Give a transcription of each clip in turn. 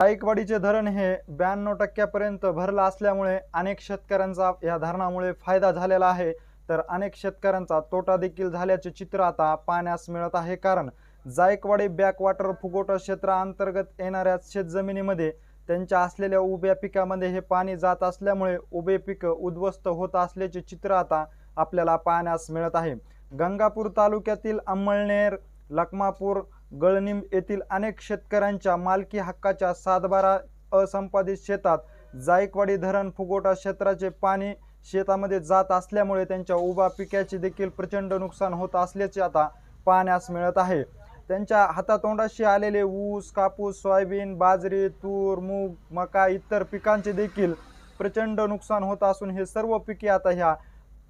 जायकवाडीचे धरण हे ब्याण्णव टक्क्यापर्यंत भरलं असल्यामुळे अनेक शेतकऱ्यांचा या धरणामुळे फायदा झालेला आहे. तर अनेक शेतकऱ्यांचा तोटा देखील झाल्याचे चित्र आता पाहण्यास मिळत आहे. कारण जायकवाडी बॅकवॉटर फुगोटा क्षेत्राअंतर्गत येणाऱ्या शेतजमिनीमध्ये त्यांच्या असलेल्या उभ्या पिकामध्ये हे पाणी जात असल्यामुळे उभे पिकं उद्ध्वस्त होत असल्याचे चित्र आता आपल्याला पाहण्यास मिळत आहे. गंगापूर तालुक्यातील अंमळनेर लखमापूर गळनिम येथील अनेक शेतकऱ्यांच्या मालकी हक्काच्या सातबारा असंपादित शेतात जायकवाडी धरण फुगोटा क्षेत्राचे पाणी शेतामध्ये जात असल्यामुळे त्यांच्या उभा पिकाचे देखील प्रचंड नुकसान होत असल्याचे आता पाहण्यास मिळत आहे. त्यांच्या हातातोंडाशी आलेले ऊस कापूस सोयाबीन बाजरी तूर मूग मका इतर पिकांचे देखील प्रचंड नुकसान होत असून हे सर्व पिके आता ह्या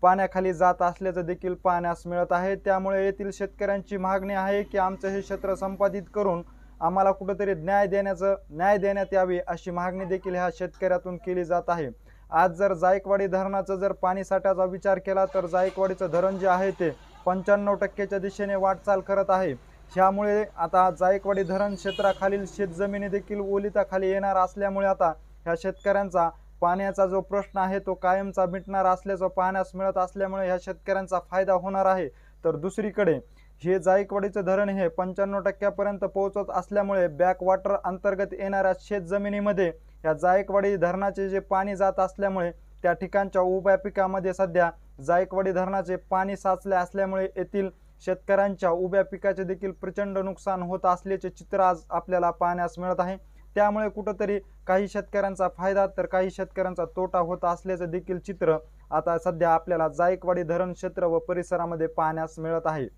पाण्याखाली जात असल्याचं देखील पाहण्यास मिळत आहे. त्यामुळे येथील शेतकऱ्यांची मागणी आहे की आमचं हे क्षेत्र संपादित करून आम्हाला कुठंतरी न्याय देण्याचं न्याय देण्यात यावे अशी मागणी देखील ह्या शेतकऱ्यातून केली जात आहे. आज जर जायकवाडी धरणाचं जर पाणी साठ्याचा विचार केला तर जायकवाडीचं धरण जे आहे ते पंच्याण्णव टक्क्याच्या दिशेने वाटचाल करत आहे. ह्यामुळे आता जायकवाडी धरण क्षेत्राखालील शेतजमिनी देखील ओलिताखाली येणार असल्यामुळे आता ह्या शेतकऱ्यांचा पाण्याचा जो प्रश्न आहे तो कायमचा मिटणार असल्याचं पाहण्यास मिळत असल्यामुळे ह्या शेतकऱ्यांचा फायदा होणार आहे. तर दुसरीकडे हे जायकवाडीचं धरण हे पंच्याण्णव टक्क्यापर्यंत पोहोचत असल्यामुळे बॅकवॉटर अंतर्गत येणाऱ्या शेतजमिनीमध्ये या जायकवाडी धरणाचे जे पाणी जात असल्यामुळे त्या ठिकाणच्या उभ्या पिकामध्ये सध्या जायकवाडी धरणाचे पाणी साचले असल्यामुळे येथील शेतकऱ्यांच्या उभ्या पिकाचे देखील प्रचंड नुकसान होत असल्याचे चित्र आज आपल्याला पाहण्यास मिळत आहे. त्यामुळे कुठंतरी काही शेतकऱ्यांचा फायदा तर काही शेतकऱ्यांचा तोटा होत असल्याचं देखील चित्र आता सध्या आपल्याला जायकवाडी धरण क्षेत्र व परिसरामध्ये पाहण्यास मिळत आहे.